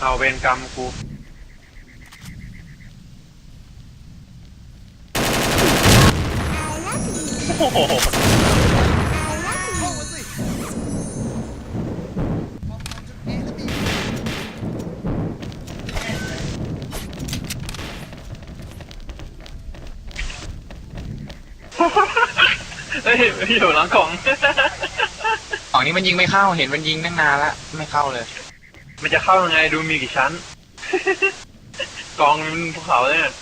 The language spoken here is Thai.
เอาเวรกรรมกูโอ้โห เฮ้ยอยู่หลังกล่อง ของนี้มันยิงไม่เข้า เห็นมันยิงตั้งนานละไม่เข้าเลย มันจะเข้ายังไงดูมีกี่ชั้น กองมันภูเขาเลยเนี่ย